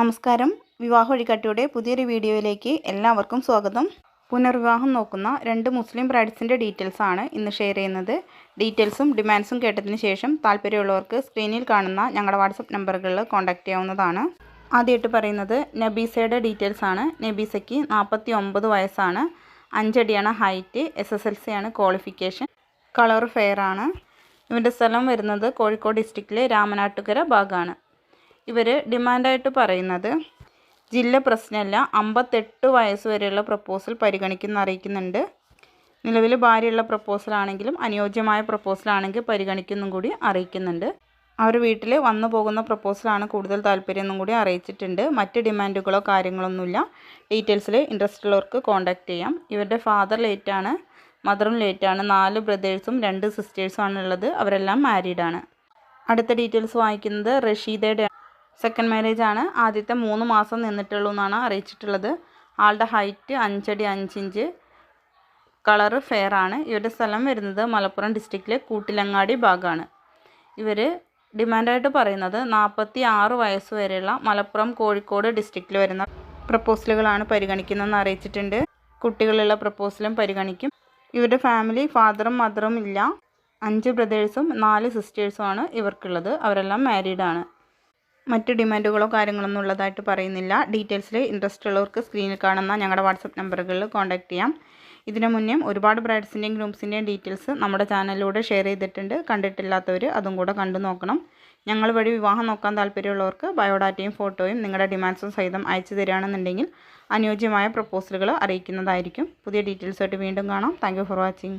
നമസ്കാരം. വിവാഹ വഴികാട്ടിയുടെ പുതിയൊരു വീഡിയോയിലേക്ക് എല്ലാവർക്കും സ്വാഗതം. പുനർവിവാഹം നോക്കുന്ന രണ്ട് മുസ്ലിം ബ്രൈഡ്സിന്റെ ഡീറ്റെയിൽസ് ആണ് ഇന്ന് ഷെയർ ചെയ്യുന്നത്. ഡീറ്റെയിൽസും ഡിമാൻഡ്സും കേട്ടതിന് ശേഷം താല്പര്യമുള്ളവർക്ക് സ്ക്രീനിൽ കാണുന്ന ഞങ്ങളുടെ വാട്സപ്പ് നമ്പറുകളിൽ കോൺടാക്റ്റ് ചെയ്യാവുന്നതാണ്. ആദ്യമായിട്ട് പറയുന്നത് നബീസയുടെ ഡീറ്റെയിൽസ് ആണ്. നബീസയ്ക്ക് നാൽപ്പത്തി ഒമ്പത് വയസ്സാണ്. അഞ്ചടിയാണ് height S S L C ആണ് ക്വാളിഫിക്കേഷൻ കളർ ഫെയർ ആണ്. ഇവന്റെ സ്ഥലം വരുന്നത് കോഴിക്കോട് ഡിസ്ട്രിക്റ്റിലെ രാമനാട്ടുകര ഭാഗമാണ് ഇവർ ഡിമാൻഡായിട്ട് പറയുന്നത് ജില്ല പ്രശ്നമല്ല അമ്പത്തെട്ട് വയസ്സ് വരെയുള്ള പ്രപ്പോസൽ പരിഗണിക്കുന്ന അറിയിക്കുന്നുണ്ട്. നിലവിൽ ഭാര്യയുള്ള പ്രപ്പോസലാണെങ്കിലും അനുയോജ്യമായ പ്രപ്പോസലാണെങ്കിൽ പരിഗണിക്കുന്നും കൂടി അറിയിക്കുന്നുണ്ട്. അവർ വീട്ടിൽ വന്നു പോകുന്ന പ്രപ്പോസലാണ് കൂടുതൽ താല്പര്യം എന്നും കൂടി അറിയിച്ചിട്ടുണ്ട്. മറ്റ് ഡിമാൻഡുകളോ കാര്യങ്ങളൊന്നുമില്ല. ഡീറ്റെയിൽസിൽ ഇൻട്രസ്റ്റ് ഉള്ളവർക്ക് കോൺടാക്റ്റ് ചെയ്യാം. ഇവരുടെ ഫാദർ ലേറ്റാണ് മദറും ലേറ്റാണ് നാല് ബ്രദേഴ്സും രണ്ട് സിസ്റ്റേഴ്സും ആണുള്ളത്. അവരെല്ലാം മാരീഡാണ്. അടുത്ത ഡീറ്റെയിൽസ് വായിക്കുന്നത് റഷീദയുടെ സെക്കൻഡ് മാരേജ് ആണ്. ആദ്യത്തെ മൂന്ന് മാസം നിന്നിട്ടുള്ളൂ എന്നാണ് അറിയിച്ചിട്ടുള്ളത്. ആളുടെ ഹൈറ്റ് അഞ്ചടി അഞ്ചിഞ്ച്. കളറ് ഫെയർ ആണ്. ഇവരുടെ സ്ഥലം വരുന്നത് മലപ്പുറം ഡിസ്ട്രിക്റ്റിലെ കൂട്ടിലങ്ങാടി ഭാഗമാണ് ഇവർ ഡിമാൻഡായിട്ട് പറയുന്നത് നാൽപ്പത്തി ആറ് വയസ്സ് വരെയുള്ള മലപ്പുറം കോഴിക്കോട് ഡിസ്ട്രിക്റ്റിൽ വരുന്ന പ്രപ്പോസലുകളാണ് പരിഗണിക്കുന്നതെന്ന് അറിയിച്ചിട്ടുണ്ട്. കുട്ടികളുള്ള പ്രപ്പോസലും പരിഗണിക്കും. ഇവരുടെ ഫാമിലി ഫാദറും മദറും ഇല്ല. അഞ്ച് ബ്രദേഴ്സും നാല് സിസ്റ്റേഴ്സുമാണ് ഇവർക്കുള്ളത്. അവരെല്ലാം മാരീഡാണ് മറ്റ് ഡിമാൻഡുകളോ കാര്യങ്ങളൊന്നും ഉള്ളതായിട്ട് പറയുന്നില്ല. ഡീറ്റെയിൽസിൽ ഇൻട്രസ്റ്റ് ഉള്ളവർക്ക് സ്ക്രീനിൽ കാണുന്ന ഞങ്ങളുടെ വാട്സപ്പ് നമ്പറുകളിൽ കോൺടാക്ട് ചെയ്യാം. ഇതിനു മുന്നേ ഒരുപാട് ബ്രൈഡ്സിന്റെയും ഗ്രൂംസിന്റെയും ഡീറ്റെയിൽസ് നമ്മുടെ ചാനലിലൂടെ ഷെയർ ചെയ്തിട്ടുണ്ട്. കണ്ടിട്ടില്ലാത്തവർ അതും കൂടെ കണ്ടു നോക്കണം. ഞങ്ങൾ വഴി വിവാഹം നോക്കാൻ താല്പര്യമുള്ളവർക്ക് ബയോഡാറ്റയും ഫോട്ടോയും നിങ്ങളുടെ ഡിമാൻഡ്സും സഹിതം അയച്ചു തരികയാണെന്നുണ്ടെങ്കിൽ അനുയോജ്യമായ പ്രപ്പോസലുകൾ അറിയിക്കുന്നതായിരിക്കും. പുതിയ ഡീറ്റെയിൽസായിട്ട് വീണ്ടും കാണാം. Thank for watching